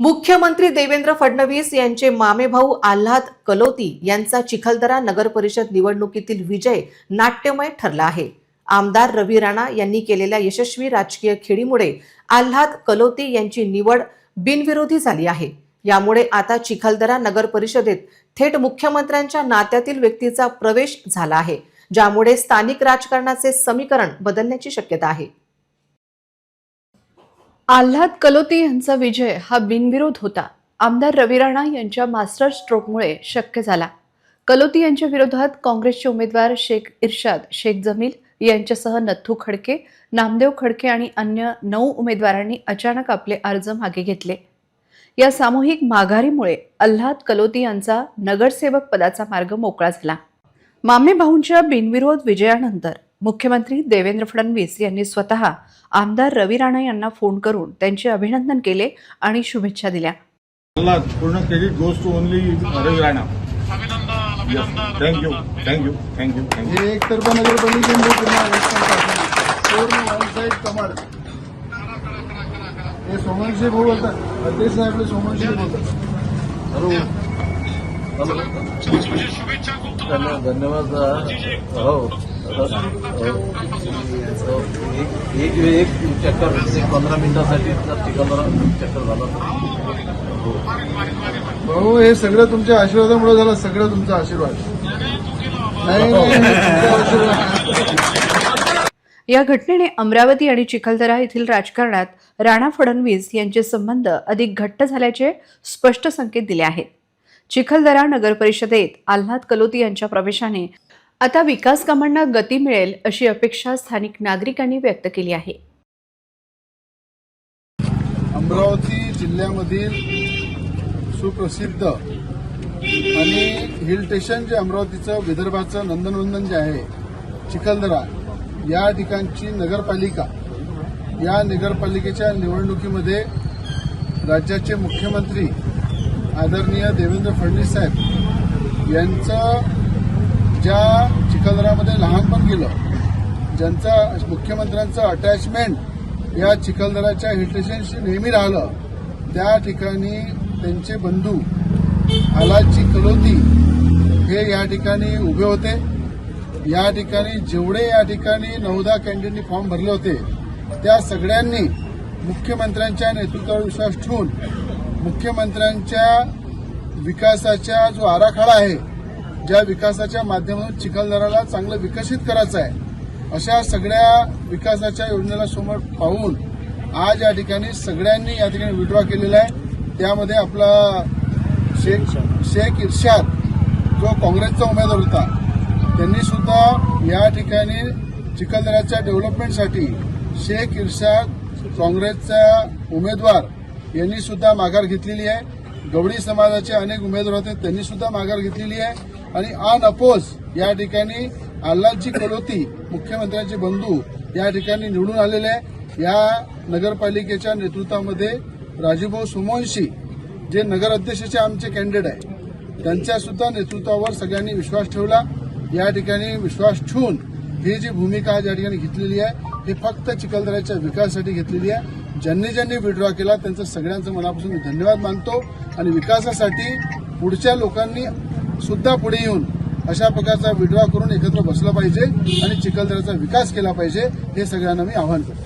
मुख्यमंत्री देवेंद्र फडणवीस यांचे मामेभाऊ आल्हाद कलोती यांचा चिखलदरा नगर परिषद निवडणुकीतील विजय नाट्यमय ठरला आहे. आमदार रवी राणा यांनी केलेल्या यशस्वी राजकीय खेळीमुळे आल्हाद कलोती यांची निवड बिनविरोधी झाली आहे. यामुळे आता चिखलदरा नगर परिषदेत थेट मुख्यमंत्र्यांच्या नात्यातील व्यक्तीचा प्रवेश झाला आहे ज्यामुळे स्थानिक राजकारणाचे समीकरण बदलण्याची शक्यता आहे. आल्हाद कलोती यांचा विजय हा बिनविरोध होता. आमदार रवी राणा यांच्या मास्टर स्ट्रोकमुळे शक्य झाला. कलोती यांच्या विरोधात काँग्रेसचे उमेदवार शेख इर्शाद शेख जमील यांच्यासह नथू खडके नामदेव खडके आणि अन्य नऊ उमेदवारांनी अचानक आपले अर्ज मागे घेतले. या सामूहिक माघारीमुळे अल्हाद कलोती यांचा नगरसेवक पदाचा मार्ग मोकळा झाला. मामे भाऊंच्या बिनविरोध विजयानंतर मुख्यमंत्री देवेंद्र फडणवीस यांनी स्वतः आमदार रवी राणा यांना फोन करून त्यांचे अभिनंदन केले आणि शुभेच्छा दिल्या. मला पूर्ण credit goes to only Ravi Rana. Thank you thank you thank you thank you एकतर्फा नगरपालिकेने. पूर्ण हे सोमनशी भाऊ अध्यक्ष साहेब सोमनशी बोलतात. हॅलो. धन्यवाद हो एक एक चक्कर पंधरा मिनिटासाठी जर चक्कर झाला तर भाऊ हे सगळं तुमच्या आशीर्वादामुळे झालं सगळं तुमचा आशीर्वाद. या घटनेने अमरावती आणि चिखलदरा येथील राजकारणात राणा फडणवीस यांचे संबंध अधिक घट्ट झाल्याचे स्पष्ट संकेत दिले आहेत. चिखलदरा नगरपरिषदेत आल्हाद कलोती यांच्या प्रवेशाने आता विकास कामांना गती मिळेल अशी अपेक्षा स्थानिक नागरिकांनी व्यक्त केली आहे. अमरावती जिल्ह्यामधील सुप्रसिद्ध आणि हिल स्टेशन जे अमरावतीचं विदर्भाचं नंदनवंदन जे आहे चिखलदरा या ठिकाणची नगरपालिका या नगरपालिकेच्या निवडणुकीमध्ये राज्याचे मुख्यमंत्री आदरणीय देवेंद्र फडणवीस साहेब यांचं ज्या चिखलदरामध्ये लहानपण गेलं ज्यांचा मुख्यमंत्र्यांचं अटॅचमेंट या चिखलदराच्या हिलस्टेशनशी नेहमी राहिलं त्या ठिकाणी त्यांचे बंधू आलाची कलोती हे या ठिकाणी उभे होते. या ठिकाणी जेवढे या ठिकाणी नवदा कॅन्डिडेटनी फॉर्म भरले होते त्या सगळ्यांनी मुख्यमंत्र्यांच्या नेतृत्वावर विश्वास ठेवून मुख्यमंत्र्यांच्या विकासाच्या जो आराखडा आहे ज्या विकासाच्या माध्यमातून चिखलदराला चांगलं विकसित करायचं आहे अशा सगळ्या विकासाच्या योजनेला समोर पाहून आज या ठिकाणी सगळ्यांनी या ठिकाणी विड्रॉ केलेला आहे. त्यामध्ये आपला शेख शेख इर्शाद जो काँग्रेसचा उमेदवार होता त्यांनी सुद्धा या ठिकाणी चिखलदऱ्याच्या डेव्हलपमेंटसाठी शेख इर्शाद काँग्रेसचा उमेदवार यांनी सुद्धा माघार घेतलेली आहे. गवळी समाजाचे अनेक उमेदवार होते त्यांनी सुद्धा माघार घेतलेली आहे. आणि अन अपोज या ठिकाणी आल्हादजी कलोती मुख्यमंत्र्यांचे बंधू या ठिकाणी निवडून आलेले आहे. या नगरपालिकेच्या नेतृत्वामध्ये राजूभाऊ सुमोंशी जे नगर अध्यक्षाचे आमचे कॅन्डिडेट आहे त्यांच्या सुद्धा नेतृत्वावर सगळ्यांनी विश्वास ठेवला. या ठिकाणी विश्वास ठेवून ही जी भूमिका ज्या या ठिकाणी घेतलेली आहे ही फक्त चिखलदऱ्याच्या विकासासाठी घेतलेली आहे. ज्यांनी ज्यांनी विड्रॉ केला त्यांचं सगळ्यांचं मनापासून मी धन्यवाद मानतो आणि विकासासाठी पुढच्या लोकांनी सुद्धा पुढे येऊन अशा प्रकारचा विड्रॉ करून एकत्र बसलं पाहिजे आणि चिखलदऱ्याचा विकास केला पाहिजे हे सगळ्यांना मी आव्हान करतो.